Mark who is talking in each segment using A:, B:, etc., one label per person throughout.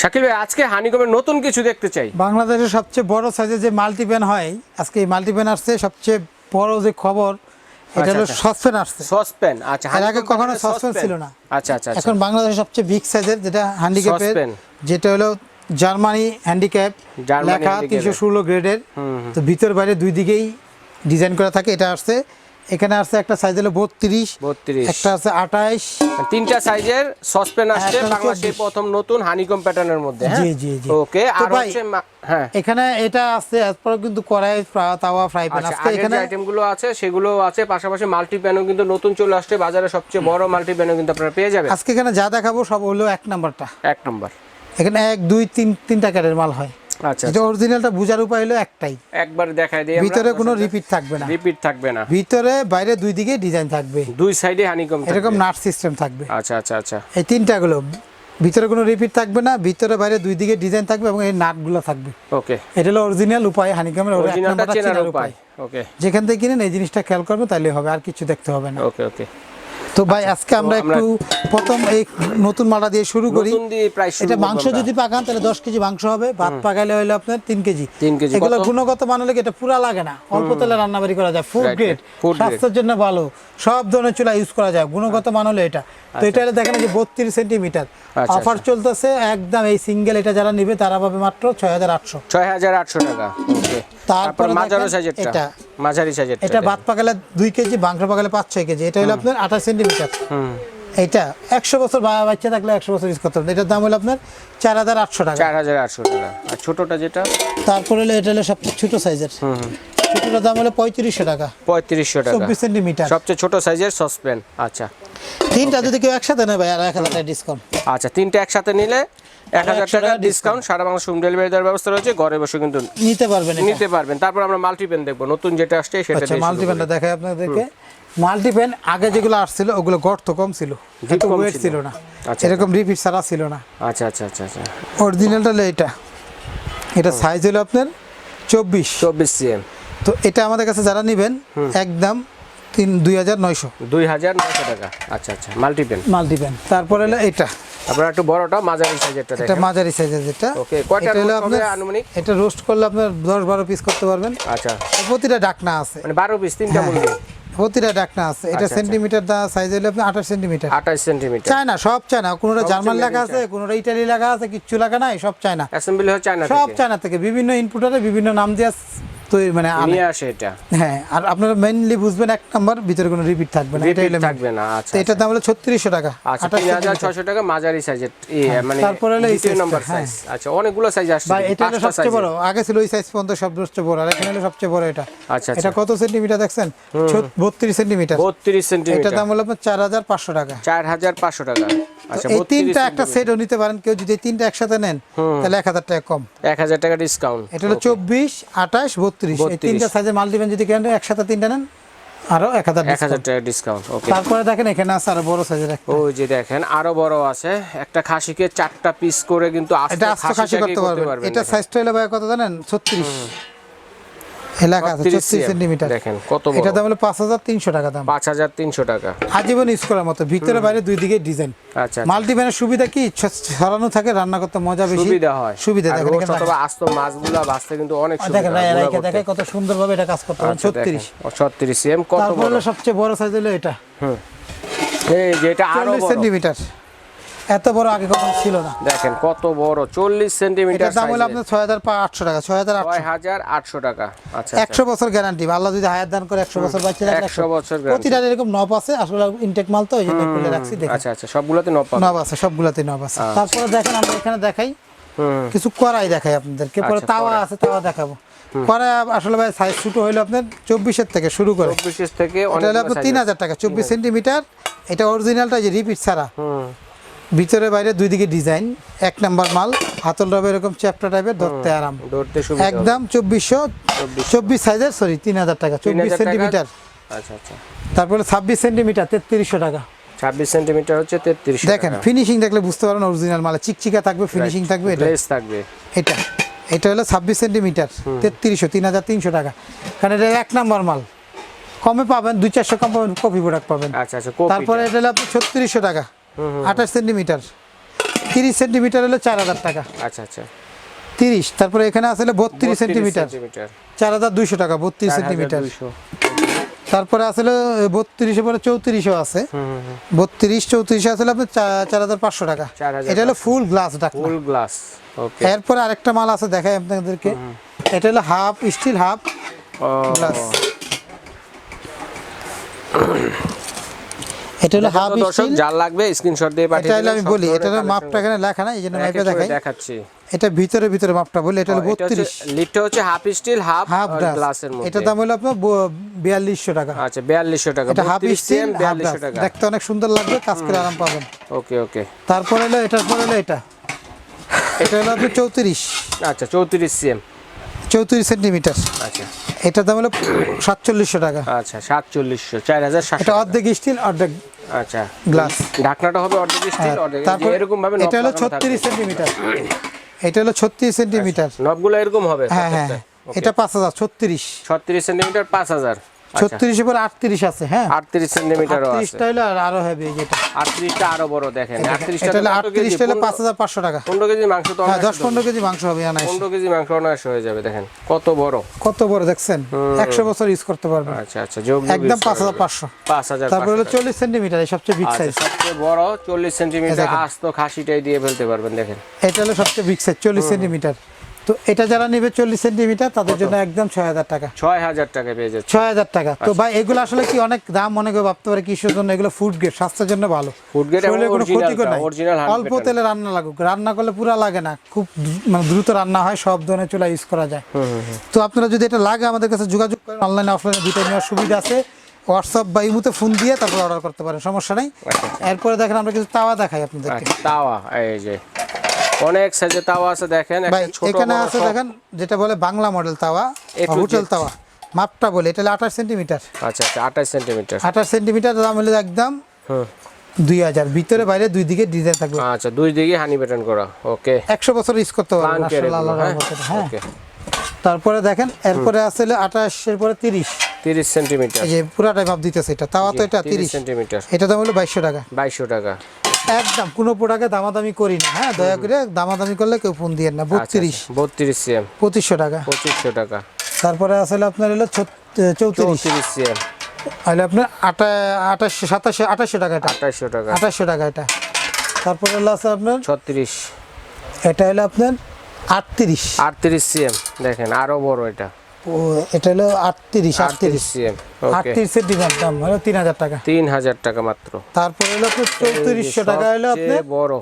A: শাকিল ভাই আজকে হানিকমের নতুন কিছু দেখতে চাই
B: বাংলাদেশের সবচেয়ে বড় সাইজের যে মাল্টিপ্যান হয় আজকে এই মাল্টিপ্যান আসছে সবচেয়ে বড় যে খবর এটা হলো
A: আচ্ছা।
B: সসপ্যান আসছে
A: সসপ্যান আচ্ছা
B: এর আগে কখনো
A: saucepan?
B: ছিল না।
A: আচ্ছা আচ্ছা আচ্ছা
B: এখন বাংলাদেশের সবচেয়ে বিগ সাইজের যেটা হ্যান্ডিক্যাপের। যেটা হলো জার্মানি হ্যান্ডিক্যাপ
A: জার্মানি
B: লেখা তিনশো ষোলো গ্রেডের তো ভিতর বাইরে দুই দিকেই ডিজাইন করা থাকে এটা আসছে এখানে আসছে একটা সাইজ হলো বত্রিশ
A: 32
B: একটা আছে আঠাইশ।
A: তিনটা সাইজের সসপ্যান আসছে বাংলাদেশে প্রথম নতুন হানিকম প্যাটার্নের মধ্যে হ্যাঁ?
B: জি, জি, জি।
A: ওকে আর হচ্ছে হ্যাঁ।
B: এখানে এটা আছে এরপর কিন্তু কড়াই তাওয়া ফ্রাই প্যান
A: আচ্ছা
B: আজকে
A: আগের
B: এখানে
A: যে আইটেমগুলো আছে সেগুলো আছে পাশাপাশি মাল্টি প্যানও কিন্তু নতুন চলে আসছে বাজারে সবচেয়ে বড় মাল্টি প্যানও কিন্তু আপনারা পেয়ে যাবেন।
B: আজকে এখানে যা দেখাবো সব হলো এক নাম্বারটা
A: এক নম্বর
B: এখানে এক দুই তিন তিনটা ক্যারের মাল হয়।
A: আচ্ছা
B: এটা অরিজিনালটা বোঝার উপায় হলো একটাই।
A: একবার দেখাই দিই
B: ভিতরে কোনো রিপিট থাকবে না।
A: রিপিট থাকবে না।
B: ভিতরে বাইরে দুই দিকে ডিজাইন থাকবে।
A: দুই সাইডে হানিকম
B: এরকম নাট সিস্টেম থাকবে।
A: আচ্ছা আচ্ছা আচ্ছা।
B: এই তিনটাগুলো ভিতরে কোনো রিপিট থাকবে না ভিতরে বাইরে দুই দিকে ডিজাইন থাকবে এবং এই নাটগুলো থাকবে।
A: ওকে
B: এটা হলো অরিজিনাল উপায় হানিকামের
A: চেনার উপায়। ওকে
B: যেখান থেকে কিনেন এই জিনিসটা খেয়াল করবে তাহলে হবে আর কিছু দেখতে হবে না।
A: ওকে ওকে
B: তো ভাই আজকে আমরা একটু প্রথম এই নতুন মালা দিয়ে শুরু করি। এটা মাংস যদি পাকান তাহলে দশ কেজি মাংস হবে। ভাত পাকাইলে হলো আপনার তিন কেজি।
A: কেজি,
B: এগুলো গুণগত মান হলে এটা পুরা লাগে না। অল্প তেলে রান্না বাড়ি করা যায়। Food grade. স্বাস্থ্যের জন্য ভালো। সব ধরনের চুলা ইউজ করা যায়। গুণগত মান হলো এটা। তো এটা হলে দেখেন যে বত্রিশ সেন্টিমিটার
A: আচ্ছা,
B: অফার চলতেছে একদম এই সিঙ্গেল এটা যারা নিবে তারা পাবে মাত্র ছয় হাজার আটশো।
A: ছয় হাজার আটশো টাকা। তারপর মাঝারো
B: দেখেন
A: সাইজেরটা
B: এটা।
A: মাঝারি সাইজের
B: এটা ভাত পাকালে দুই কেজি মাংস পাকালে পাঁচ ছয় কেজি। এটা হলো আপনার আঠাশ সেন্টিমিটার।
A: হুম।
B: এটা একশো বছর বা- বাচ্চা থাকলে একশো বছর ইউজ করতে হবে এটার দাম হলো আপনার চার হাজার আটশো টাকা।
A: চার হাজার আটশো টাকা। আর ছোটটা যেটা?
B: তারপরে হলো এটা হলো সবচেয়ে ছোট সাইজের।
A: হুম
B: ছোটটার দাম হলো পঁয়ত্রিশশো টাকা।
A: পঁয়ত্রিশশো টাকা।
B: চব্বিশ সেন্টিমিটার।
A: সবচেয়ে ছোট সাইজের সসপ্যান। আচ্ছা।
B: তিনটা যদি কেউ একসাথে নেবে আর এক হাজার ডিসকাউন্ট
A: আচ্ছা তিনটে একসাথে নিলে এক হাজার টাকা ডিসকাউন্ট সারা বাংলা হোম ডেলিভারি দেওয়ার ব্যবস্থা রয়েছে ঘরে বসে কিন্তু
B: নিতে পারবেন
A: নিতে পারবেন। তারপর আমরা মাল্টিপেন দেখব নতুন যেটা আসছে সেটা
B: আচ্ছা
A: শুরু
B: মাল্টিপ্যানটা দেখাই আপনাদেরকে। মাল্টিপ্যান আগে যেগুলো আসছিল ওগুলো গর্ত কম ছিল
A: কম
B: ওয়েট
A: ছিল।
B: না।
A: আচ্ছা।
B: এরকম রিপিট ছাড়া ছিল না।
A: আচ্ছা আচ্ছা আচ্ছা আচ্ছা।
B: অরিজিনালটা এটা। এটা সাইজ হলো আপনার চব্বিশ।
A: চব্বিশ সিএম
B: তো এটা আমাদের কাছে যারা নেবেন একদম তিন দুই হাজার নয়শো।
A: দুই হাজার নশো টাকা। আচ্ছা আচ্ছা। মাল্টিপেন
B: মাল্টিপ্যান তারপরে হলো এটা।
A: তারপর একটু বড়টা মাঝারি সাইজেরটা
B: এটা
A: দেখেন।
B: মাঝারি সাইজের যেটা।
A: Okay, কয়টা
B: এটা হলো আপনার
A: আনুমানিক?
B: এটা রোস্ট করলে আপনার দশ বারো পিস করতে পারবেন।
A: আচ্ছা।
B: প্রতিটা ডাকনা আছে।
A: মানে বারো পিস তিনটা মুরগি?
B: প্রতিটা ডাকনা আছে। এটা
A: আচ্ছা।
B: সেন্টিমিটার দা সাইজ হলো আপনার আঠাশ সেন্টিমিটার
A: আঠাশ সেন্টিমিটার
B: চায়না সব চায়না। কোনোটা জার্মান লেখা আছে কোনোটা ইটালি লেখা আছে কিচ্ছু লেখা নাই সব চায়না।
A: অ্যাসেম্বলি হচ্ছে চায়না
B: সব চায়না থেকে। বিভিন্ন ইনপুটারে বিভিন্ন নাম দিয়ে তৈরি মানে
A: নিয়ে আসে এটা।
B: হ্যাঁ আর আপনারা মেইনলি বুঝবেন এক নাম্বার ভিতরে কোনো রিপিট থাকবে না
A: রিপিট থাকবে না আচ্ছা
B: তো এটার দাম হলো ছত্রিশশো টাকা
A: আচ্ছা
B: আঠাশ
A: তিন হাজার
B: centimeter।
A: ছয়শো টাকা মাঝারি সাইজের মানে
B: তারপরে হলো এই
A: নম্বর
B: হ্যাঁ।
A: সাইজ আচ্ছা অনেকগুলো সাইজ আসছে
B: ভাই এটা হলো সবচেয়ে বড় আগে ছিল ওই সাইজ পর্যন্ত সবচেয়ে বড় আর এখানে হলো সবচেয়ে বড় এটা।
A: আচ্ছা
B: এটা
A: আচ্ছা
B: কত সেন্টিমিটার দেখছেন? বত্রিশ সেন্টিমিটার
A: বত্রিশ
B: এটার
A: সেন্টিমিটার
B: দাম হলো আপনার চার হাজার পাঁচশো টাকা।
A: চার হাজার পাঁচশো টাকা। আচ্ছা
B: এই তিনটা একটা। সেটও নিতে পারেন কেউ যদি তিনটা একসাথে নেন তাহলে এক হাজার টাকা কম।
A: এক হাজার টাকা ডিসকাউন্ট
B: এটা হলো চব্বিশ আঠাশ বত্রিশ। এই
A: 32
B: তিনটা সাইজের মাল্টিপেন যদি কেনেন একসাথে তিনটা নেন আরও এক হাজার
A: এক হাজার টাকা ডিসকাউন্ট ওকে
B: তারপরে দেখেন এখানে আছে আরও বড় সাইজের একটা।
A: ওই যে দেখেন আরও বড় আছে। একটা খাসিকে চারটা পিস করে কিন্তু আস্ত
B: খাসি করতে পারবেন। এটা সাইজটা হলো ভাই কত জানেন? ছত্রিশ। এলাকা আছে
A: 36
B: ছত্রিশ
A: দেখেন কত বড়।
B: এটা দাম হলো পাঁচ হাজার তিনশো টাকা দাম।
A: পাঁচ হাজার তিনশো টাকা।
B: আজীবন ইউজ করার মতো ভিতরে বাইরে দুই দিকে ডিজাইন।
A: আচ্ছা
B: মাল্টিপ্যানের সুবিধা কি? ছড়ানো থাকে রান্না করতে মজা বেশি।
A: সুবিধা হয়।
B: সুবিধা
A: আর
B: দেখেন
A: roast
B: এখানে
A: অথবা আস্ত মাছগুলা ভাজতে কিন্তু অনেক সুবিধা
B: দেখেন রাইকে
A: করতে।
B: দেখে কত সুন্দরভাবে এটা কাজ করতে পারেন
A: আচ্ছা,
B: ছত্রিশ।
A: দেখেন। ও, 36 সিএম কত বড়?
B: সবচেয়ে বড় সাইজ হলো এটা।
A: হুম। এই যে এটা আরও
B: চল্লিশ
A: বড়।
B: সেন্টিমিটার এত বড় আগে কখনো ছিল না।
A: দেখেন কত বড় চল্লিশ সেন্টিমিটার
B: এটার দাম হলো আপনার ছয় হাজার আটশো টাকা ছয় হাজার
A: ছয়
B: আটশো
A: হাজার আটশো টাকা। আচ্ছা
B: একশো বছর গ্যারান্টি আল্লাহ যদি হায়াত দান করে একশো বছর বাচ্চা রাখলে
A: 100 বছর guarantee।
B: প্রতিটা এরকম নব আছে আসলে ইনটেক মাল তো এই জন্য খুলে রাখছি দেখেন।
A: আচ্ছা আচ্ছা সবগুলোতে নব পাবেন।
B: নব আছে সবগুলাতে নব আছে। তারপরে দেখেন আমরা এখানে দেখাই কিছু কড়াই দেখাই আপনাদেরকে পরে
A: আচ্ছা,
B: তাওয়া আছে তাওয়া দেখাবো। কড়াই আসলে ভাই সাইজ ছোট হইল আপনার চব্বিশের থেকে শুরু করে।
A: চব্বিশ থেকে
B: এটা হলো আপনার তিন হাজার টাকা চব্বিশ সেন্টিমিটার এটা অরিজিনালটা যে রিপিট ছাড়া। ভিতরে বাইরে দুই দিকে ডিজাইন এক নাম্বার মাল হাতল রবে এরকম চ্যাপ্টা টাইপের ধরতে আরাম। একদম চব্বিশশো চব্বিশ সাইজের সরি তিন হাজার টাকা
A: 3000
B: চব্বিশ সেন্টিমিটার
A: আচ্ছা আচ্ছা।
B: তারপরে ছাব্বিশ সেন্টিমিটার তেত্রিশশো টাকা।
A: ছাব্বিশ সেন্টিমিটার হচ্ছে তেত্রিশ
B: দেখেন ফিনিশিং দেখলে বুঝতে পারেন অরিজিনাল মালে। চিকচিকা থাকবে ফিনিশিং থাকবে এটা।
A: থাকবে।
B: এটা এটা হলো ছাব্বিশ সেন্টিমিটার তেত্রিশশো তিন হাজার তিনশো টাকা। কারণ এটা এক নাম্বার মাল। কমে পাবেন দুই চারশো কম পাবেন কপি প্রোডাক্ট পাবেন।
A: আচ্ছা আচ্ছা
B: তারপরে এটা হলো আপনার ছত্রিশশো টাকা। আঠাশ সেন্টিমিটার। তিরিশ সেন্টিমিটার হলো চার হাজার টাকা।
A: আচ্ছা আচ্ছা।
B: তিরিশ তারপরে এখানে আছে হলো বত্রিশ সেন্টিমিটার। চার হাজার দুইশো টাকা বত্রিশ সেন্টিমিটার। তারপরে আসলে বত্রিশে পরে চৌত্রিশও আছে। বত্রিশ চৌত্রিশে আসলে আপনার চার হাজার পাঁচশো টাকা। এটা হলো ফুল গ্লাস ডাকনা।
A: ফুল গ্লাস
B: এরপরে আরেকটা মাল আছে দেখাই আপনাদেরকে। এটা হলো হাফ স্টিল হাফ গ্লাস। এটা হলো হাফ
A: দর্শক যার লাগবে স্ক্রিনশট দিয়ে পাঠিয়ে
B: এটা আমি বলি এটা মাপটা এখানে লেখা না এই জন্য
A: collection
B: মাপে
A: এক এক করে
B: দেখাই।
A: দেখাচ্ছি।
B: এটা ভিতরে ভিতরে মাপটা বলি এটা হলো
A: ও, এটা হচ্ছে- হাফ স্টিল হাফ গ্লাসের মধ্যে।
B: এটা দাম হলো আপনার বিয়াল্লিশশো টাকা।
A: আচ্ছা বিয়াল্লিশশো টাকা।
B: এটা half steel
A: cm,
B: half glass
A: 4200 টাকা।
B: দেখতে অনেক সুন্দর লাগবে কাজ করে আরাম পাবেন।
A: ওকে ওকে।
B: তারপর হলো এটার পর হলো এটা। এটা হলো আপনার চৌত্রিশ।
A: আচ্ছা চৌত্রিশ সিএম
B: চৌত্রিশ সেন্টিমিটার।
A: আচ্ছা।
B: এটার দাম হলো সাতচল্লিশশো টাকা।
A: আচ্ছা সাতচল্লিশশো চার হাজার
B: এটা অর্ধেক স্টিল অর্ধেক
A: আচ্ছা।
B: গ্লাস।
A: ঢাকনাটা হবে অর্ধেক স্টিল অর্ধেক এরকম ভাবে
B: এটা হলো ছত্রিশ সেন্টিমিটার এটা হলো ছত্রিশ সেন্টিমিটার
A: নবগুলো এরকম হবে
B: হ্যাঁ হ্যাঁ এটা পাঁচ হাজার ছত্রিশ।
A: ছত্রিশ সেন্টিমিটার পাঁচ হাজার আচ্ছা।
B: ছত্রিশের পরে আটত্রিশ আছে হ্যাঁ?
A: আটত্রিশ সেন্টিমিটারও আছে।
B: আটত্রিশটা হলো আর আরও হবে যেটা।
A: আটত্রিশটা আরও বড় দেখেন আটত্রিশটা
B: এটা হলো আটত্রিশটা হলো পাঁচ হাজার পাঁচশো টাকা।
A: পনেরো কেজি মাংস তো
B: হ্যাঁ
A: অনায়াসে
B: দশ পনেরো কেজি মাংস হবে আনাইস
A: পনেরো কেজি মাংস হয়ে যাবে দেখেন কত বড়।
B: কত বড় দেখছেন? একশো বছর ইউজ করতে পারবেন।
A: আচ্ছা আচ্ছা যোগ
B: একদম পাঁচ হাজার পাঁচশো।
A: পাঁচ হাজার
B: তারপরে হলো চল্লিশ সেন্টিমিটার এই সবচেয়ে বিগ
A: আচ্ছা
B: সাইজ
A: সবচেয়ে বড় চল্লিশ সেন্টিমিটার
B: দেখেন।
A: আস্ত খাসিটাই দিয়ে ফেলতে পারবেন দেখেন।
B: এটা হলো সবচেয়ে বিগ সাইজ চল্লিশ সেন্টিমিটার। তো এটা যারা নেবে চল্লিশ সেন্টিমিটার তাদের জন্য একদম ছয় হাজার টাকা।
A: ছয় হাজার টাকা পেয়ে যাচ্ছে।
B: ছয় হাজার টাকা।
A: আচ্ছা।
B: তো ভাই এগুলো আসলে কি অনেক দাম? অনেকে ভাবতে পারে কিসের জন্য এগুলো ফুড গ্রেড স্বাস্থ্যের জন্য ভালো।
A: এবং
B: শরীরে কোনো ক্ষতিকর নাই। অল্প তেলে রান্না লাগুক। রান্না করলে পুরো লাগে না। খুব মানে দ্রুত রান্না হয় সব ধরনের চুলা ইউজ করা যায়। তো আপনারা যদি এটা লাগে আমাদের কাছে যোগাযোগ করেন। অনলাইনে অফলাইনে দুটো নেওয়ার সুবিধা আছে। হোয়াটসঅ্যাপ বা ইমুতে ফোন দিয়ে তারপর অর্ডার করতে পারেন। সমস্যা নেই। এরপরে দেখেন আমরা কিছু তাওয়া দেখাই আপনাদেরকে।
A: আচ্ছা, তাওয়া এই যে। অনেক সাইজে তাওয়া আছে দেখেন
B: ভাই
A: একটা ছোট
B: এখানে আছে দেখেন যেটা বলে বাংলা মডেল তাওয়া। হোটেল তাওয়া। মাপটা বলে এটা হলো আঠাশ সেন্টিমিটার।
A: আচ্ছা আচ্ছা আঠাশ সেন্টিমিটার।
B: আঠাশ সেন্টিমিটার দাম হলো একদম দুই হাজার। ভিতরে বাইরে দুই দিকে ডিজাইন থাকবে।
A: আচ্ছা দুই দিকে হানি বাটন করা ওকে।
B: একশো বছর ইউজ করতে পারবেন
A: হ্যাঁ
B: হ্যাঁ।
A: ওকে।
B: তারপরে দেখেন এরপরে আছে আঠাশের পরে তিরিশ।
A: তিরিশ সেন্টিমিটার।
B: এই যে পুরাটাই মাপ দিতেছে এটা তাওয়া তো এটা
A: তিরিশ। সেন্টিমিটার।
B: এটা দাম হলো বাইশশো টাকা।
A: বাইশশো টাকা।
B: একদম কোনো প্রোডাক্টে দামাদামি করি না হ্যাঁ? দয়া করে দামাদামি করলে কেউ ফোন দিয়ে না।
A: আচ্ছা,
B: বত্রিশ।
A: বত্রিশ সিএম
B: পঁচিশশো টাকা।
A: পঁচিশশো টাকা।
B: তারপরে আসলে আপনার হলো চৌত্রিশ।
A: সিএম
B: তাহলে আপনার আটা আঠাশশো সাতাশশো আঠাশশো টাকা এটা।
A: আঠাশশো টাকা।
B: আঠাশশো টাকা এটা। তারপরে হলো আছে আপনার?
A: ছত্রিশ।
B: এটা হলো আপনার আটত্রিশ।
A: আটত্রিশ সিএম দেখেন আরও বড় এটা।
B: এটা হলো আটত্রিশ
A: আটত্রিশ
B: দাম হলো তিন হাজার টাকা।
A: তিন হাজার টাকা মাত্র।
B: তারপরে হলো আপনার চৌত্রিশশো টাকা হলো
A: বড়।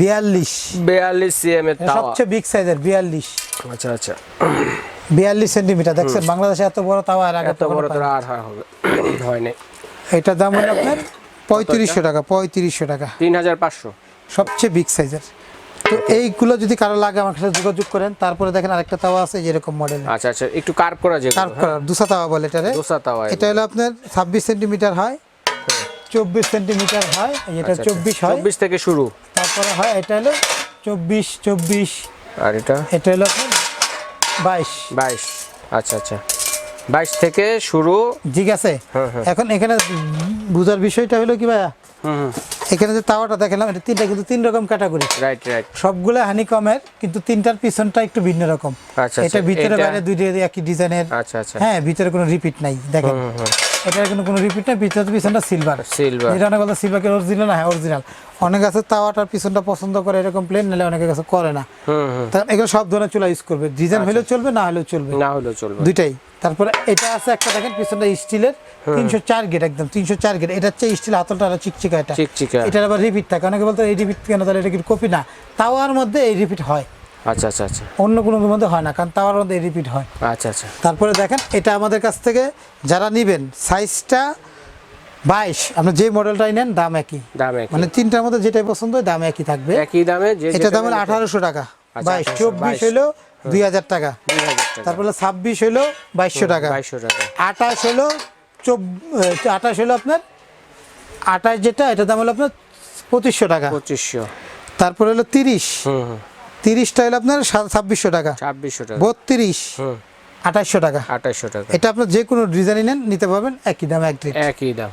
B: বিয়াল্লিশ।
A: বিয়াল্লিশ সিএম এর
B: সবচেয়ে বিগ সাইজের বিয়াল্লিশ।
A: আচ্ছা আচ্ছা।
B: বিয়াল্লিশ সেন্টিমিটার দেখছেন বাংলাদেশে এত বড় তাওয়া আর
A: এত বড় আর হবে হয় নাই
B: এটার দাম হলো আপনার পঁয়ত্রিশশো টাকা পঁয়ত্রিশশো টাকা।
A: তিন হাজার পাঁচশো।
B: সবচেয়ে বিগ সাইজের তো এইগুলো যদি কারও লাগে আমার সাথে যোগাযোগ করেন। তারপরে দেখেন আরেকটা তাওয়া আছে যেরকম মডেল
A: আচ্ছা আচ্ছা একটু কার্ভ করা যে
B: কার্ভ করা দুসা তাওয়া বলে এটারে।
A: দোসা তাওয়া
B: এটা হলো আপনার ছাব্বিশ সেন্টিমিটার হয় চব্বিশ সেন্টিমিটার হয় এটা চব্বিশ হয়।
A: চব্বিশ থেকে শুরু।
B: তারপরে হয় এটা হলো চব্বিশ চব্বিশ।
A: আর এটা?
B: এটা হলো আপনার বাইশ।
A: বাইশ আচ্ছা আচ্ছা। বাইশ থেকে শুরু।
B: ঠিক আছে?
A: হ্যাঁ, হ্যাঁ।
B: এখন এখানে বুঝার বিষয়টা হলো কি ভাইয়া?
A: হুম।
B: এখানে যে তাওয়াটা দেখালাম এটা তিনটা কিন্তু তিন রকম ক্যাটাগরি
A: রাইট রাইট
B: সবগুলা হানি কমের কিন্তু তিনটার পিছনটা একটু ভিন্ন রকম।
A: আচ্ছা,
B: এটা
A: আচ্ছা,
B: ভিতরে
A: এটা-
B: বাইরে দুইটা একই ডিজাইনের
A: আচ্ছা আচ্ছা।
B: হ্যাঁ ভিতরে কোনো রিপিট নাই দেখেন।
A: হুম হুম।
B: এটার কোনো কোনো রিপিট ভিতরে পিছনটা সিলভার
A: সিলভার
B: এটা অনেক কথা সিলভারকে অরিজিনাল না? হ্যাঁ অরিজিনাল অনেক আছে তাওয়াটার পিছনটা পছন্দ করে এরকম প্লেন নাহলে অনেকের কাছে করে না।
A: হুম
B: এগুলো সব ধরনের চুলা ইউজ করবে। ডিজাইন হলেও চলবে না হলেও চলবে।
A: না হলেও চলবে।
B: দুইটাই। তারপরে এটা আছে একটা দেখেন পিছনটা স্টিলের। তিনশো চার গেট একদম তিনশো চার গেট এটা হচ্ছে স্টিল হাতলটা আর চিকচিকা এটা।
A: চিকচিকা।
B: এটার আবার রিপিট থাকে। অনেকে বলতে এই রিপিট কেন? তাহলে এটা কি কপি না। তাওয়ার মধ্যে এই রিপিট হয়।
A: আচ্ছা আচ্ছা আচ্ছা।
B: অন্য কোনো মধ্যে হয় না কারণ তাওয়ার মধ্যে রিপিট হয়।
A: আচ্ছা আচ্ছা।
B: তারপরে দেখেন এটা আমাদের কাছ থেকে যারা নেবেন সাইজটা বাইশ। আপনি যে মডেলটাই নেন দাম একই।
A: দাম একই।
B: মানে তিনটার মধ্যে যেটাই পছন্দ হয় দাম একই থাকবে।
A: একই দামে
B: এটা দাম হলো আঠারোশো টাকা।
A: আচ্ছা,
B: বাইশ। চব্বিশ
A: 22
B: হলো দুই হাজার টাকা। তারপরে ছাব্বিশ হলো বাইশশো টাকা।
A: বাইশশো টাকা।
B: আঠাশ হলো চব আঠাশ হলো আপনার আঠাশ যেটা এটা দাম হলো আপনার পঁচিশশো টাকা।
A: পঁচিশশো।
B: তারপরে হলো তিরিশ। তিরিশটা হলো আপনার ছাব্বিশশো টাকা।
A: ছাব্বিশশো টাকা।
B: বত্রিশ আঠাশশো টাকা।
A: আঠাশশো টাকা।
B: এটা আপনার যে কোনো ডিজাইন নেন নিতে পারবেন একই দাম এক
A: একই দাম।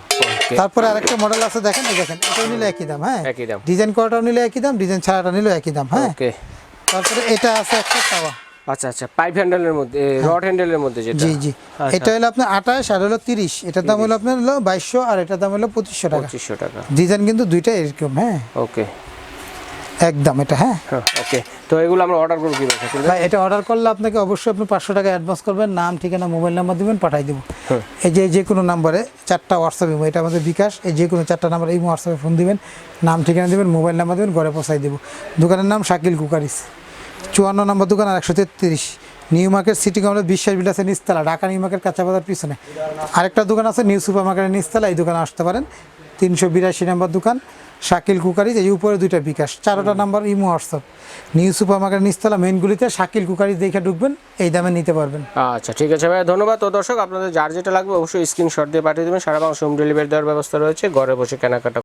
B: তারপরে আরেকটা মডেল আছে দেখেন দেখেন এটাও নিলে একই দাম হ্যাঁ?
A: একই দাম।
B: ডিজাইন করাটাও নিলে একই দাম ডিজাইন ছাড়াটা নিলেও একই দাম হ্যাঁ?
A: ওকে
B: তারপরে এটা আছে একটা তাওয়া।
A: আচ্ছা আচ্ছা পাইপ হ্যান্ডেলের মধ্যে রড হ্যান্ডেলের মধ্যে যেটা।
B: জি জি। এটা হলো আপনার আঠাশ আর হলো তিরিশ। এটার দাম হলো আপনার হলো বাইশশো আর এটার দাম হলো পঁচিশশো টাকা।
A: পঁচিশশো টাকা।
B: ডিজাইন কিন্তু দুইটা এরকম হ্যাঁ?
A: ওকে
B: একদম এটা হ্যাঁ।
A: হ্যাঁ ওকে তো এগুলো আমরা অর্ডার করব কীভাবে? ভাই
B: এটা অর্ডার করলে আপনাকে অবশ্যই আপনি পাঁচশো টাকা অ্যাডভান্স করবেন নাম ঠিকানা মোবাইল নাম্বার দিবেন পাঠাই দেবো।
A: হ্যাঁ।
B: এই যে যে কোনো নাম্বারে চারটা হোয়াটসঅ্যাপ ইমো এটা আমাদের বিকাশ এই যে কোনো চারটা নাম্বার এই হোয়াটসঅ্যাপে ফোন দিবেন নাম ঠিকানা দিবেন মোবাইল নাম্বার দিবেন ঘরে পৌঁছাই দেবো। দোকানের নাম শাকিল কুকারিস। চুয়ান্ন নম্বর দোকান আর একশো তেত্রিশ। নিউ মার্কেট সিটি কমপ্লেক্স বিশ্বাস বিলাসের নিচতলা ঢাকা নিউ মার্কেট কাঁচা বাজার পিছনে। আরেকটা দোকান আছে নিউ সুপার মার্কেটের নিচতলা এই দোকানে আসতে পারেন। তিনশো বিরাশি নাম্বার দোকান শাকিল কুকারি এই উপরে দুইটা bKash চারোটা number imo WhatsApp. New super market নিস্তলা মেনগুলিতে শাকিল কুকারি দেখে ঢুকবেন এই দামে নিতে পারবেন।
A: আচ্ছা ঠিক আছে ভাই ধন্যবাদ। তো দর্শক আপনাদের যার যেটা লাগবে অবশ্যই স্ক্রিনশট দিয়ে পাঠিয়ে দেবেন। সারা বাংলা হোম ডেলিভারি দেওয়ার ব্যবস্থা রয়েছে। ঘরে বসে কেনাকাটা